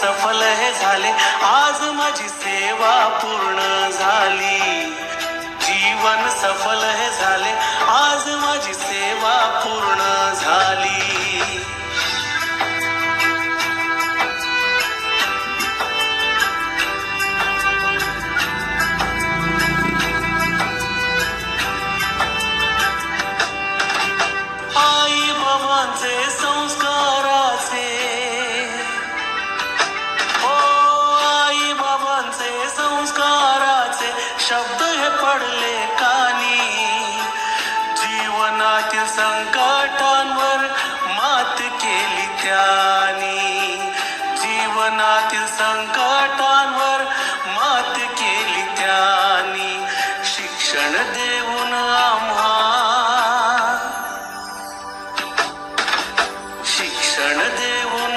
सफल हे झाले. आज माझी सेवा पूर्ण झाली. जीवन सफल हे झाले. आज माझी सेवा पूर्ण झाली. आई बाबांचे शब्द हे पडले कानी. जीवनातील संकटांवर मात केली त्यानी. जीवनातील संकटांवर मात केली त्यानी. शिक्षण देऊन आम्हा. शिक्षण देऊन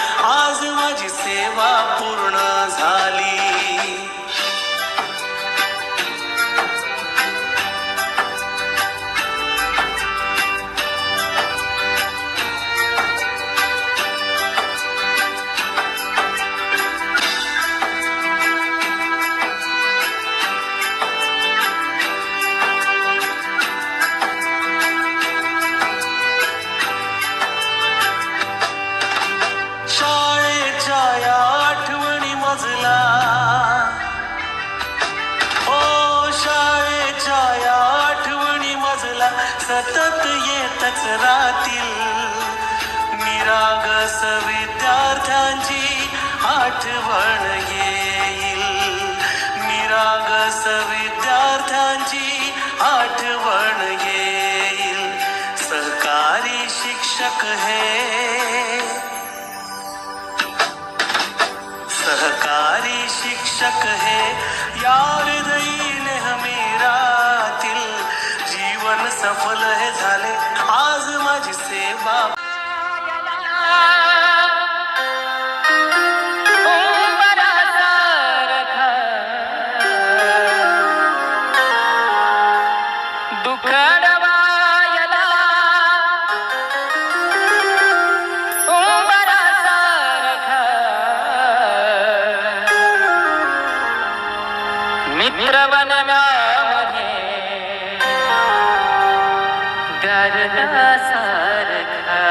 सतत येतच राहतील. निरागस विद्यार्थ्यांची आठवण येईल. निरागस विद्यार्थ्यांची आठवण येईल. सरकारी शिक्षक हे मित्र बनण्यामध्ये गरदासारखा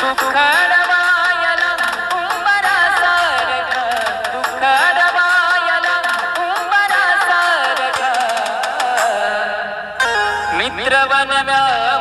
दुखडवायला उंबरासारखा दुखडवायला उंबरासारखा मित्र बनण्यामध्ये